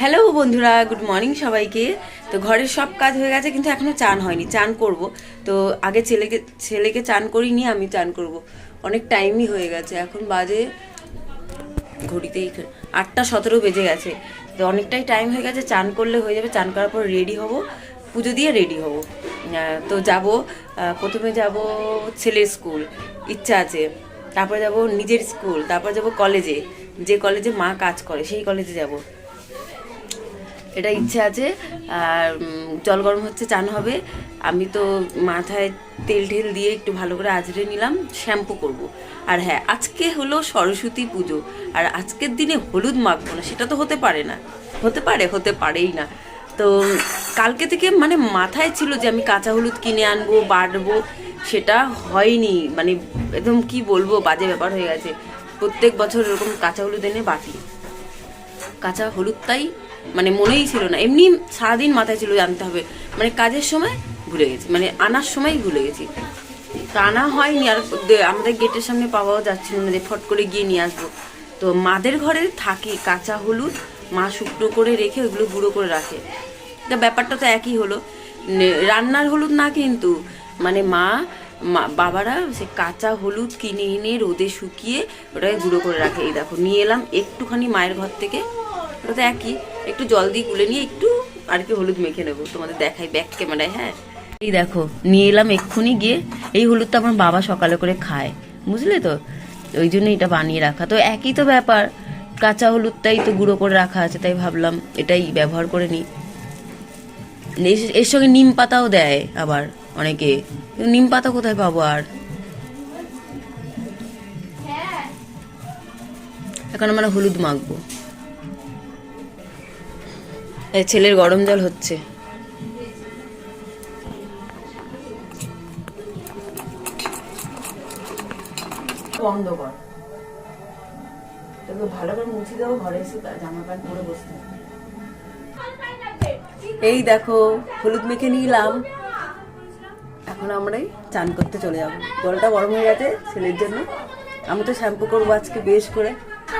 Hello বন্ধুরা good morning সবাইকে। তো ঘরের সব কাজ হয়ে গেছে, কিন্তু এখনও চান হয়নি, চান করব। তো আগে ছেলেকে ছেলেকে চান করিনি, আমি চান করব। অনেক টাইমই হয়ে গেছে, এখন বাজে ঘড়িতেই আটটা সতেরো বেজে গেছে। তো অনেকটাই টাইম হয়ে গেছে, চান করলে হয়ে যাবে, চান করার পর রেডি হব, পুজো দিয়ে রেডি হব। তো যাব প্রথমে যাব ছেলের স্কুল ইচ্ছা আছে। তারপরে যাব নিজের স্কুল তারপর যাব কলেজে যে কলেজে মা কাজ করে, সেই কলেজে যাব। এটা ইচ্ছে আছে। আর জল গরম হচ্ছে, চান হবে। আমি তো মাথায় তেল ঢেল দিয়ে একটু ভালো করে আজরে নিলাম, শ্যাম্পু করব। আর হ্যাঁ আজকে হলো সরস্বতী পুজো। আর আজকের দিনে হলুদ মাখবো না, সেটা তো হতে পারে না। হতে পারে, হতে পারেই না। তো, কালকে থেকে মানে মাথায় ছিল যে আমি কাঁচা হলুদ কিনে আনব, বাটবো, সেটা হয়নি। মানে একদম কি বলব, বাজে ব্যাপার হয়ে গেছে। প্রত্যেক বছর এরকম কাঁচা হলুদ এনে বাটি। কাঁচা হলুদটাই মানে মনেই ছিল না। এমনি সারাদিন মাথায় ছিল জানতে হবে। মানে কাজের সময় ভুলে গেছি। মানে আনার সময় ভুলে গেছি। আনা হয়নি আর আমাদের গেটের সামনে পাওয়াও যাচ্ছিল না। যে ফট করে গিয়ে নিয়ে আসব। তো মাদের ঘরে থাকে, কাঁচা হলুদ মা শুকনো করে রেখে ওগুলো গুঁড়ো করে রাখে। তা ব্যাপারটা তো একই হলো। রান্নার হলুদ না কিন্তু। মানে মা- বাবারা সে কাঁচা হলুদ কিনে এনে রোদে শুকিয়ে ওটাকে গুঁড়ো করে রাখে। এই দেখো, নিয়ে এলাম একটুখানি মায়ের ঘর থেকে। ওটা তো একই একটু জল দিয়ে গুলে নিয়ে একটু আর কি হলুদ মেখে নেব। তোমাদের দেখাই ব্যাক ক্যামেরায় হ্যাঁ? এই দেখো, নিয়ে এলাম এক্ষুনি গিয়ে। এই হলুদটা আমার বাবা সকালে করে খায়, বুঝলে তো? ওই জন্য এটা বানিয়ে রাখা। তো একই তো ব্যাপার, কাঁচা হলুদটাই তো গুঁড়ো করে রাখা আছে, তাই ভাবলাম এটাই ব্যবহার করে নিই। এর- সঙ্গে নিম পাতাও দেয় আবার অনেকে। নিম পাতা কোথায় পাবো আর? এখন আমরা হলুদ মাখবো। ছেলের গরম জল হচ্ছে। বন্ধ কর। তোকে ভালো করে মুছি দেবো ঘরে এসে জামা প্যান্ট পরে বসতে এই দেখো হলুদ মেখে নিলাম। এখন আমরাই চান করতে চলে যাব। জলটা গরম হয়ে গেছে ছেলের জন্য। আমি তো শ্যাম্পু করব আজকে বেশ করে।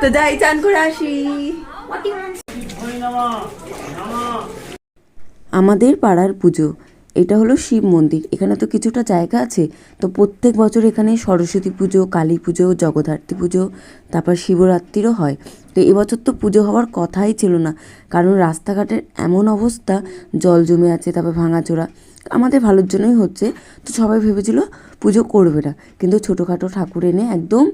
তো যাই চান করে আসি। আমাদের পাড়ার পুজো। এটা হলো শিব মন্দির। এখানে তো কিছুটা জায়গা আছে। তো প্রত্যেক বছর এখানে সরস্বতী পুজো, কালী পুজো, জগদ্ধাত্রী পুজো তারপর শিবরাত্রিরও হয়। তো এবছর তো পুজো হওয়ার কথাই ছিল না। কারণ রাস্তাঘাটের এমন অবস্থা, জল জমে আছে, তারপর ভাঙাচোরা। আমাদের ভালোর জন্যই হচ্ছে। তো সবাই ভেবেছিল পুজো করবে না। কিন্তু ছোটোখাটো ঠাকুর এনে একদম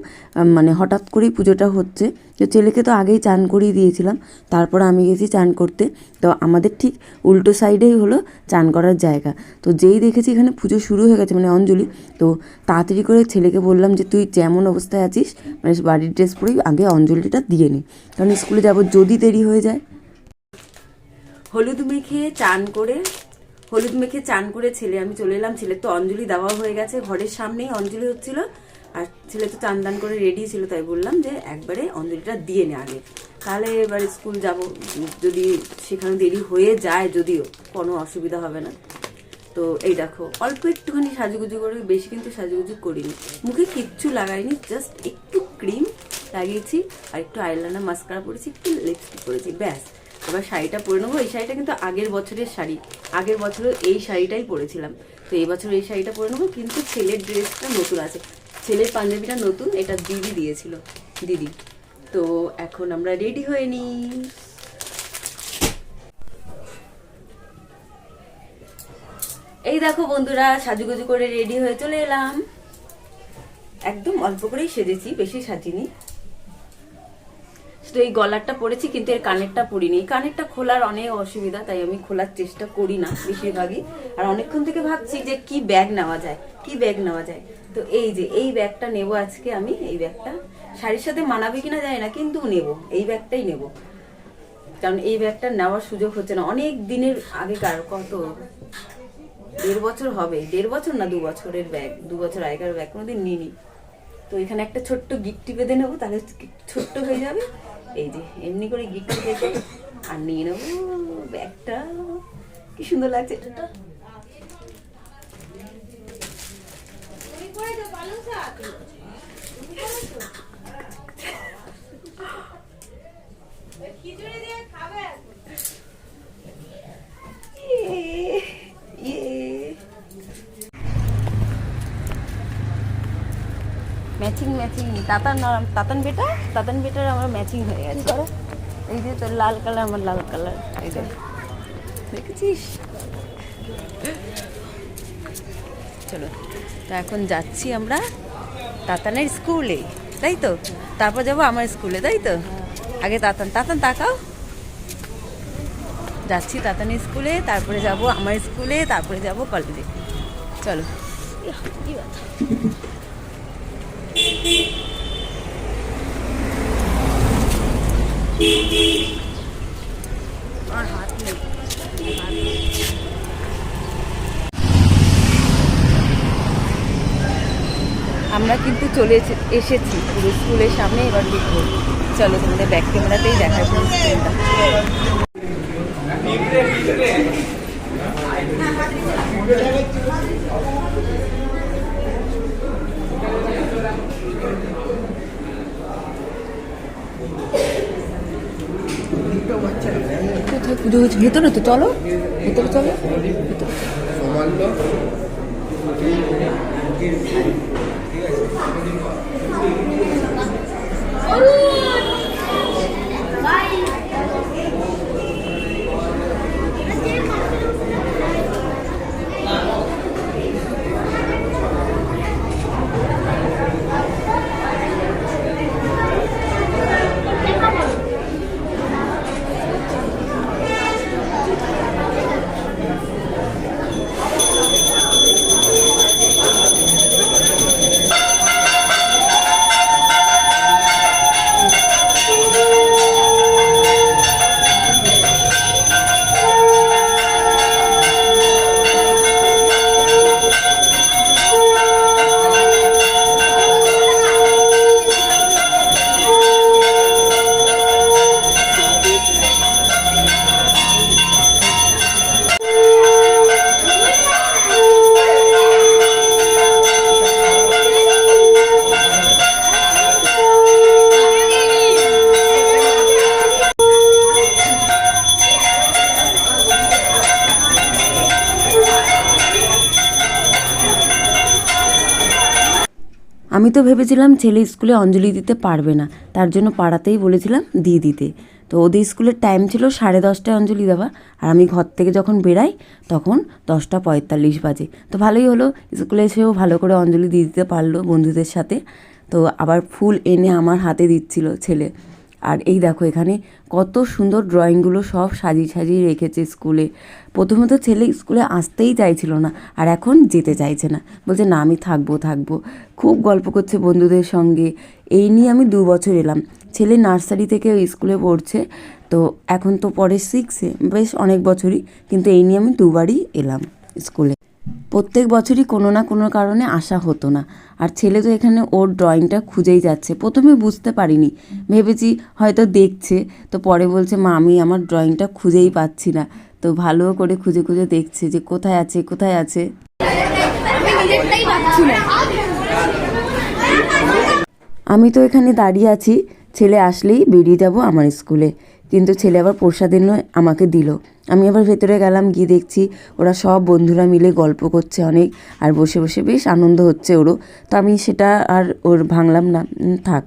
মানে হঠাৎ করেই পুজোটা হচ্ছে। তো ছেলেকে তো আগেই চান করিয়ে দিয়েছিলাম। তারপর আমি গেছি চান করতে। তো আমাদের ঠিক উল্টো সাইডেই হলো চান করার জায়গা। তো যেই দেখেছি এখানে পুজো শুরু হয়ে গেছে মানে অঞ্জলি। তো তাড়াতাড়ি করে ছেলেকে বললাম যে, তুই যেমন অবস্থায় আছিস মানে বাড়ির ড্রেস পরেই আগে অঞ্জলিটা দিয়ে নিই কারণ স্কুলে যাব যদি দেরি হয়ে যায়। হলুদ মেখে চান করে, হলুদ মেখে চান করে ছেলে, আমি চলে এলাম। ছেলে তো অঞ্জলি দেওয়া হয়ে গেছে ঘরের সামনেই অঞ্জলি হচ্ছিল। আর ছেলে তো চান দান করে রেডি ছিল, তাই বললাম যে একবারে অঞ্জলিটা দিয়ে নে আগে। তাহলে এবার স্কুল যাব, যদি সেখানে দেরি হয়ে যায় যদিও, কোনো অসুবিধা হবে না। তো এই দেখো, অল্প একটুখানি সাজুগুজু করে, বেশি কিন্তু সাজুগুজু করিনি। মুখে কিচ্ছু লাগাইনি জাস্ট একটু ক্রিম লাগিয়েছি, আর একটু আইলাইনার মাস্কারা পরেছি, একটু লিপস্টিক করেছি ব্যাস। এবার শাড়িটা পরে নেব। এই শাড়িটা কিন্তু আগের বছরের শাড়ি। আগের বছর এই শাড়িটাই পরেছিলাম। তো এই বছর এই শাড়িটা পরে নেব, কিন্তু ছেলের ড্রেসটা নতুন আছে। ছেলের পাঞ্জাবিটা নতুন, এটা দিদি দিয়েছিল, দিদি। তো এখন আমরা রেডি হয়ে নিই। এই দেখো বন্ধুরা, সাজুগুজু করে রেডি হয়ে চলে এলাম। একদম অল্প করেই সেজেছি, বেশি সাজিনি। শুধু এই গলারটা পরেছি, কিন্তু এর কানেরটা পরিনি। এই কানেরটা খোলার অনেক অসুবিধা, তাই আমি খোলার চেষ্টা করি না বেশিরভাগই। আর অনেকক্ষণ থেকে ভাবছি যে কি ব্যাগ নেওয়া যায়, কি ব্যাগ নেওয়া যায়। তো এই যে, এই ব্যাগটা নেব আজকে আমি, এই ব্যাগটা। শাড়ির সাথে মানাবে কিনা যায় না, কিন্তু নেব, এই ব্যাগটাই নেব। কারণ এই ব্যাগটা নেওয়ার সুযোগ হচ্ছে না। অনেক দিনের আগেকার কত? দেড় বছর হবে, দেড় বছর না দু বছরের ব্যাগ, দু বছর আগেকার ব্যাগ, কোনোদিন নিইনি। তো এখানে একটা ছোট্ট গিফটি বেঁধে নেব, তাহলে ছোট্ট হয়ে যাবে। এই যে এমনি করে গিফটি দেখে আর নিয়ে নেব ব্যাগটা। কি সুন্দর লাগছে। এটা ম্যাচিং ম্যাচিং তাতান আর- তাতান বেটা? তাতান বেটার আমার ম্যাচিং হয়ে গেছে। করো? এই যে তোর লাল কালার আমার লাল কালার। এই যে দেখেছিস? চলো তো এখন যাচ্ছি আমরা তাতানের স্কুলে তাই তো? তারপর যাব আমার স্কুলে তাই তো? আগে তাতান তাতান তাকাও। যাচ্ছি তাতানের স্কুলে তারপরে যাব আমার স্কুলে তারপরে যাব কলেজে চলো। কি। আমরা কিন্তু চলে এসে- এসেছি, পুরো স্কুলের সামনে এবার দেখব। চলো তোমাদের ব্যাক ক্যামেরাতেই দেখা পুরো কোথায় পুজো হচ্ছে ভেতরে তো চলো ভেতরে চলো। ভেতরে ভেবেছিলাম ছেলে স্কুলে অঞ্জলি দিতে পারবে না। তার জন্য পাড়াতেই বলেছিলাম দিয়ে দিতে। তো ওদের স্কুলের টাইম ছিল সাড়ে দশটায় অঞ্জলি দেওয়া। আর আমি ঘর থেকে যখন বেরাই, তখন দশটা পঁয়তাল্লিশ বাজে। তো ভালোই হলো, স্কুলে এসেও ভালো করে অঞ্জলি দিয়ে দিতে পারল বন্ধুদের সাথে। তো আবার ফুল এনে আমার হাতে দিচ্ছিল ছেলে। আর এই দেখো এখানে কত সুন্দর ড্রয়িংগুলো সব সাজিয়ে সাজিয়ে রেখেছে স্কুলে। প্রথমে তো ছেলে স্কুলে আসতেই চাইছিল না আর এখন যেতে চাইছে না। বলছে, না, আমি থাকব থাকব। খুব গল্প করছে বন্ধুদের সঙ্গে। এই নিয়ে আমি দু বছর এলাম। ছেলে নার্সারি থেকে স্কুলে পড়ছে, তো এখন তো পরে সিক্সে বেশ অনেক বছরই। কিন্তু এই নিয়ে আমি দুবারই এলাম স্কুলে। প্রত্যেক বছরই কোনো না কোনো কারণে আসা হতো না। আর ছেলে তো এখানে ওর ড্রয়িংটা খুঁজেই যাচ্ছে। প্রথমে বুঝতে পারিনি। ভেবেছি হয়তো দেখছে। তো পরে বলছে, মা, আমি আমার ড্রয়িংটা খুঁজেই পাচ্ছি না। তো ভালো করে খুঁজে খুঁজে দেখছে যে কোথায় আছে কোথায় আছে। আমি তো এখানে দাঁড়িয়ে আছি। ছেলে আসলেই বেরিয়ে যাব আমার স্কুলে। কিন্তু ছেলে আবার প্রসাদ এনে আমাকে দিল। আমি আবার ভেতরে গেলাম, গিয়ে দেখছি ওরা সব বন্ধুরা মিলে গল্প করছে অনেক আর বসে বসে বেশ আনন্দ হচ্ছে ওরও। তো আমি সেটা আর ওর ভাঙলাম না থাক।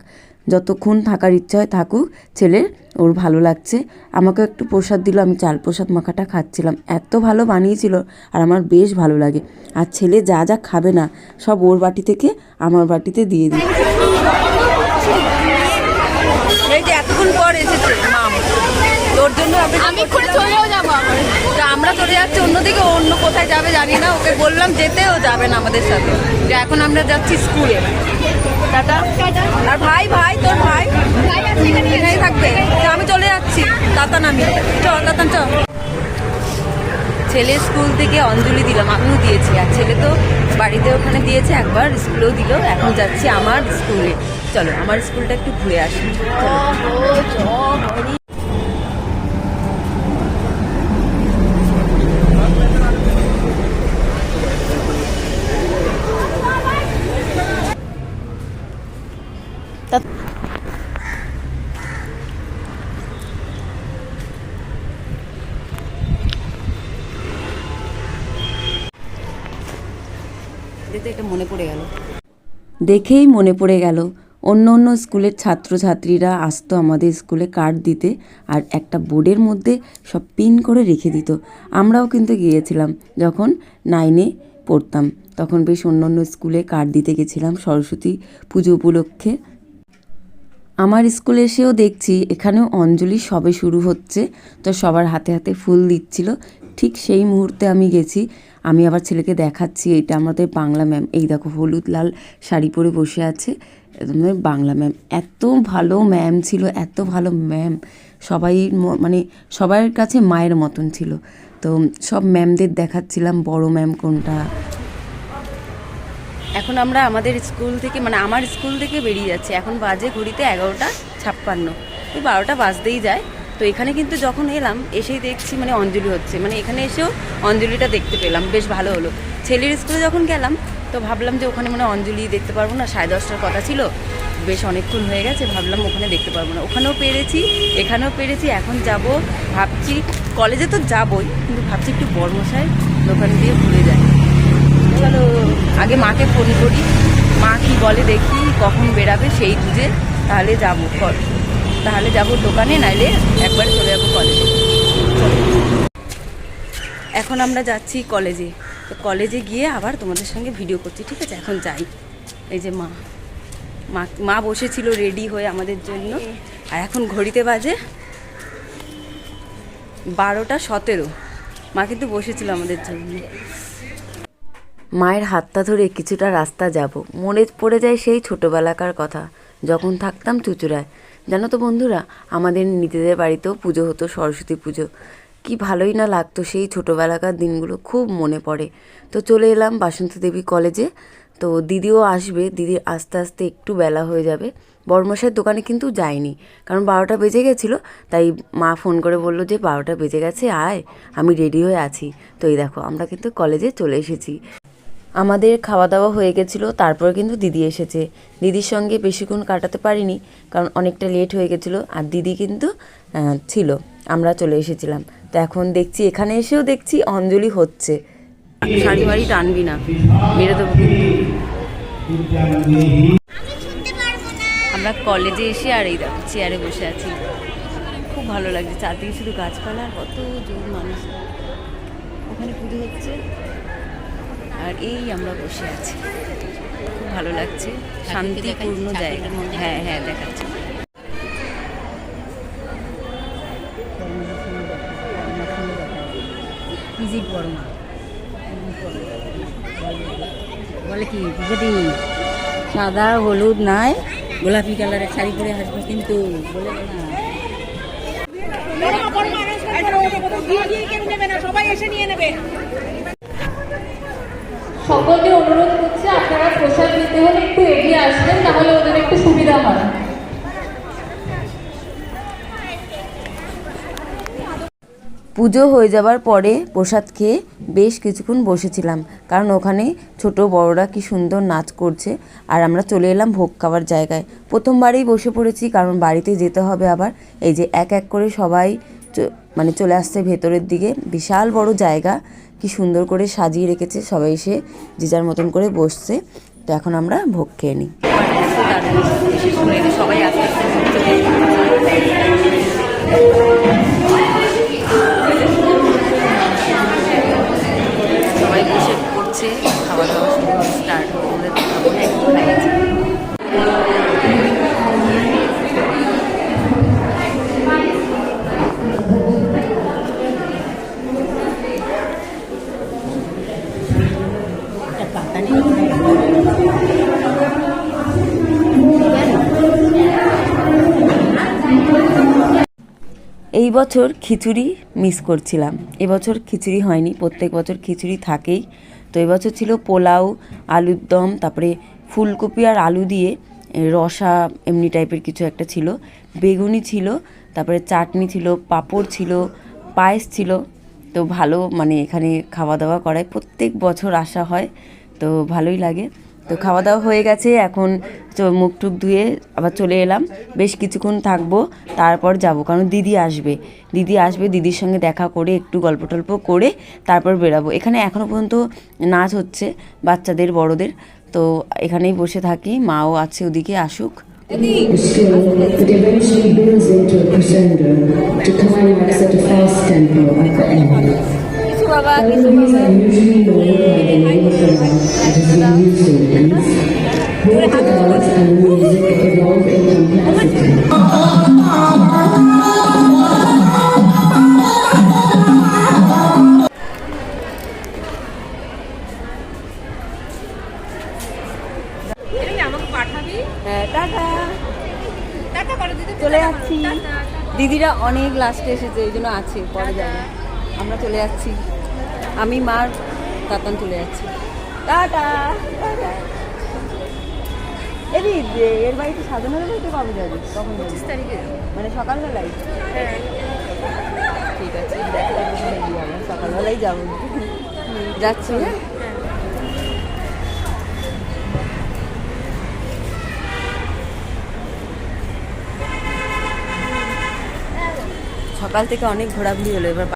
যতক্ষণ থাকার ইচ্ছা হয় থাকুক, ছেলের, ওর ভালো লাগছে। আমাকে একটু প্রসাদ দিল, আমি চাল প্রসাদ মাখাটা খাচ্ছিলাম। এত ভালো বানিয়েছিল আর আমার বেশ ভালো লাগে। আর ছেলে যা যা খাবে না, সব ওর বাটি থেকে আমার বাটিতে দিয়ে দিই এতক্ষণ পর এসেছে। তোর জন্য আমি করে চলেও যাব আবার। তো আমরা চলে যাচ্ছি অন্যদিকে অন্য কোথায় যাবে জানি না ওকে বললাম যেতেও যাবে না আমাদের সাথে। যে এখন আমরা যাচ্ছি স্কুলে টাটা। আর ভাই ভাই তোর ভাই। এখানেই থাকবে। আমি চলে যাচ্ছি। তাতান আমি। চ তাতান চ ছেলে স্কুল থেকে অঞ্জলি দিলাম আমিও দিয়েছি। আর ছেলে তো বাড়িতে ওখানে দিয়েছে একবার স্কুলেও দিল। এখন যাচ্ছি আমার স্কুলে চলো আমার স্কুলটা একটু ঘুরে আসি। চলো। তো এটা মনে পড়ে গেল। দেখেই মনে পড়ে গেল, অন্য অন্য স্কুলের ছাত্রছাত্রীরা আসতো আমাদের স্কুলে কার্ড দিতে আর একটা বোর্ডের মধ্যে সব পিন করে রেখে দিত। আমরাও কিন্তু গিয়েছিলাম, যখন নাইনে পড়তাম। তখন বেশ অন্য অন্য স্কুলে কার্ড দিতে গেছিলাম, সরস্বতী পুজো উপলক্ষে। আমার স্কুলে এসেও দেখছি, এখানেও অঞ্জলি সবে শুরু হচ্ছে। তো সবার হাতে হাতে ফুল দিচ্ছিল। ঠিক সেই মুহূর্তে আমি গেছি আমি আবার ছেলেকে দেখাচ্ছি এটা আমাদের বাংলা ম্যাম। এই দেখো, হলুদ লাল শাড়ি পরে বসে আছে। বাংলা ম্যাম। এত ভালো ম্যাম ছিল, এত ভালো ম্যাম। সবাই মানে সবার কাছে মায়ের মতন ছিল। তো সব ম্যামদের দেখাচ্ছিলাম, বড় ম্যাম কোনটা। এখন আমরা আমাদের স্কুল থেকে মানে আমার স্কুল থেকে বেরিয়ে যাচ্ছি। এখন বাজে ঘড়িতে এগারোটা ছাপ্পান্ন। ওই বারোটা বাজতেই যায়। তো এখানে কিন্তু যখন এলাম, এসেই দেখছি মানে অঞ্জলি হচ্ছে। মানে এখানে এসেও অঞ্জলিটা দেখতে পেলাম। বেশ ভালো হলো। ছেলের স্কুলে যখন গেলাম, তো ভাবলাম যে ওখানে মানে অঞ্জলি দেখতে পারব না, সাড়ে দশটার কথা ছিল। বেশ অনেকক্ষণ হয়ে গেছে, ভাবলাম ওখানে দেখতে পারব না। ওখানেও পেরেছি, এখানেও পেরেছি, এখন যাব। ভাবছি কলেজে তো যাবই, কিন্তু ভাবছি একটু বর্মশাই দোকান দিয়ে ঘুরে যাই। চলো, আগে মাকে ফোন করি। মা কি বলে দেখি, কখন বেরাবে সেই বুঝে তাহলে যাব। কল তাহলে যাব দোকানে, নাইলে একবার চলে যাব কলেজে এখন আমরা যাচ্ছি কলেজে তো কলেজে গিয়ে আবার তোমাদের সঙ্গে ভিডিও করছি, ঠিক আছে? এখন যাই। এই যে মা। মা মা বসেছিল রেডি হয়ে আমাদের জন্য। আর এখন ঘড়িতে বাজে বারোটা সতেরো। মা কিন্তু বসেছিল আমাদের জন্য। মায়ের হাতটা ধরে কিছুটা রাস্তা যাব। মনে পড়ে যায় সেই ছোটোবেলাকার কথা। যখন থাকতাম চুচুড়ায়। জানো তো বন্ধুরা, আমাদের নিজেদের বাড়িতেও পুজো হতো, সরস্বতী পুজো। কি ভালোই না লাগতো সেই ছোটোবেলাকার দিনগুলো, খুব মনে পড়ে। তো চলে এলাম বাসন্তী দেবী কলেজে তো দিদিও আসবে দিদির আস্তে আস্তে একটু বেলা হয়ে যাবে। বড়মশাইয়ের দোকানে কিন্তু যায়নি কারণ বারোটা বেজে গেছিল, তাই মা ফোন করে বলল যে বারোটা বেজে গেছে, আয়, আমি রেডি হয়ে আছি। তো এই দেখো, আমরা কিন্তু কলেজে চলে এসেছি। আমাদের খাওয়া দাওয়া হয়ে গেছিল, তারপর কিন্তু দিদি এসেছে। দিদির সঙ্গে বেশিক্ষণ কাটাতে পারিনি, কারণ অনেকটা লেট হয়ে গেছিল আর দিদি কিন্তু ছিল। আমরা চলে এসেছিলাম। তো এখন দেখছি, এখানে এসেও দেখছি অঞ্জলি হচ্ছে। শাড়ি বাড়ি টানবি না, মেরে দেবো। আমরা কলেজে এসে আর এই দেখো চেয়ারে বসে আছি। খুব ভালো লাগছে, চারদিকে শুধু গাছপালা আর কত জোর মানুষ। ওখানে পুজো হচ্ছে। আর এই আমরা বসে আছি। খুব ভালো লাগছে। শান্তিপূর্ণ জায়গা। হ্যাঁ হ্যাঁ দেখাচ্ছে। পরমা বলে কি পুজোটি সাদা হলুদ নাই গোলাপি কালারের শাড়ি পরে আসব কিন্তু বলে না। সকলকে অনুরোধ করছি, আপনারা প্রসাদ নিতে হলে একটু এগিয়ে আসবেন, তাহলে ওদের একটু সুবিধা হয়। পুজো হয়ে যাবার পরে প্রসাদ খেয়ে বেশ কিছুক্ষণ বসেছিলাম, কারণ ওখানে ছোট বড়রা কি সুন্দর নাচ করছে, আর আমরা চলে এলাম ভোগ খাওয়ার জায়গায়। প্রথমবারেই বসে পড়েছি, কারণ বাড়িতে যেতে হবে আবার। এই যে এক এক করে সবাই মানে চলে আসছে ভেতরের দিকে। বিশাল বড় জায়গা কি সুন্দর করে সাজিয়ে রেখেছে। সবাই এসে যে যার মতন করে বসছে। তো এখন আমরা ভোগ খেয়ে নিই। খাওয়া দাওয়া এই বছর খিচুড়ি মিস করছিলাম। এবছর খিচুড়ি হয়নি, প্রত্যেক বছর খিচুড়ি থাকেই। তো এবছর ছিল পোলাও, আলুর দম, তারপরে ফুলকপি আর আলু দিয়ে রসা এমনি টাইপের কিছু একটা ছিল। বেগুনি ছিল, তারপরে চাটনি ছিল, পাঁপড় ছিল, পায়েস ছিল। তো ভালো মানে এখানে খাওয়া দাওয়া করায়। প্রত্যেক বছর আসা হয়। তো ভালোই লাগে। তো খাওয়া দাওয়া হয়ে গেছে, এখন মুখ টুক ধুয়ে আবার চলে এলাম। বেশ কিছুক্ষণ থাকব, তারপর যাব, কারণ দিদি আসবে। দিদি আসবে, দিদির সঙ্গে দেখা করে একটু গল্প টল্প করে তারপর বেরাবো। এখানে এখনও পর্যন্ত নাচ হচ্ছে, বাচ্চাদের, বড়দের। তো এখানেই বসে থাকি, মাও আছে ওদিকে, আসুক। score that eventually builds into a crescendo to climax at a fast tempo at the end. হ্যাঁ, দিদিরা অনেক লাস্টে এসেছে এই জন্য আছে পরে যাবে। আমরা চলে যাচ্ছি। আমি মার তাতান চলে যাচ্ছি। টাটা। এদি এর বাড়িতে সাজানোর বাড়িতে কবে যাবি কখন যাবি তারিখে। মানে সকালবেলায় ঠিক আছে সকালবেলায় যাব। যাচ্ছি হ্যাঁ? সকাল থেকে অনেক ঘোরাঘুরি হলো এবার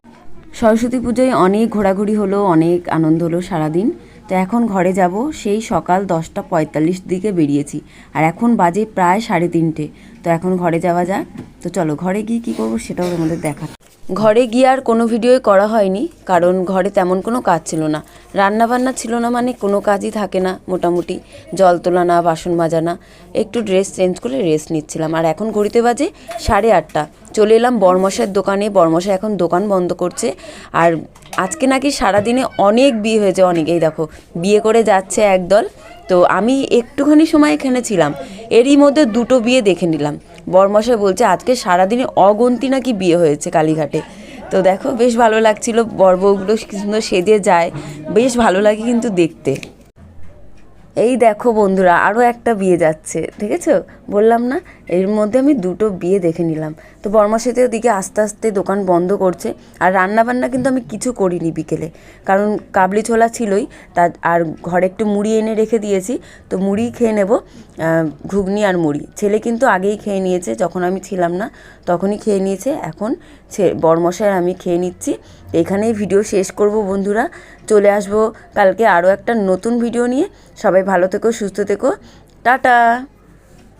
সরস্বতী পুজোয় অনেক ঘোরাঘুরি হলো, অনেক আনন্দ হলো সারাদিন। তো এখন ঘরে যাব, সেই সকাল দশটা পঁয়তাল্লিশ দিকে বেরিয়েছি। আর এখন বাজে প্রায় সাড়ে তিনটে। তো এখন ঘরে যাওয়া যাক। তো চলো ঘরে গিয়ে কী করব সেটাও তোমাদের দেখা ঘরে গিয়ে আর কোনো ভিডিওই করা হয়নি, কারণ ঘরে তেমন কোনো কাজ ছিল না। রান্না বান্না ছিল না মানে কোনো কাজই থাকে না মোটামুটি। জল তোলা না বাসন মাজা না একটু ড্রেস চেঞ্জ করে রেস্ট নিচ্ছিলাম। আর এখন ঘড়িতে বাজে সাড়ে আটটা। চলে এলাম বরমশাইয়ের দোকানে। বরমশাই এখন দোকান বন্ধ করছে। আর আজকে নাকি সারাদিনে অনেক বিয়ে হয়েছে অনেকেই দেখো, বিয়ে করে যাচ্ছে একদল। তো আমি একটুখানি সময় এখানে ছিলাম। এরই মধ্যে দুটো বিয়ে দেখে নিলাম। বরমশাই বলছে, আজকে সারাদিনে অগন্তি নাকি বিয়ে হয়েছে কালীঘাটে। তো দেখো, বেশ ভালো লাগছিল বর্বগুলো কি সুন্দর সেজে যায়, বেশ ভালো লাগে কিন্তু দেখতে। এই দেখো বন্ধুরা আরও একটা বিয়ে যাচ্ছে, দেখেছ? বললাম না, এর মধ্যে আমি দুটো বিয়ে দেখে নিলাম। তো বর্মাসাতে ওদিকে আস্তে আস্তে দোকান বন্ধ করছে, আর রান্না বান্না কিন্তু আমি কিছু করিনি বিকেলে। কারণ কাবলি ছোলা ছিলই, তা আর ঘরে একটু মুড়ি এনে রেখে দিয়েছি, তো মুড়ি খেয়ে নেব ঘুগনি আর মুড়ি। ছেলে কিন্তু আগেই খেয়ে নিয়েছে, যখন আমি ছিলাম না, তখনই খেয়ে নিয়েছে, এখন বরমশাই আমি খেয়ে নিচ্ছি। এখানেই ভিডিও শেষ করব বন্ধুরা। চলে আসব কালকে আরও একটা নতুন ভিডিও নিয়ে। সবাই ভালো থেকো, সুস্থ থেকো। টাটা!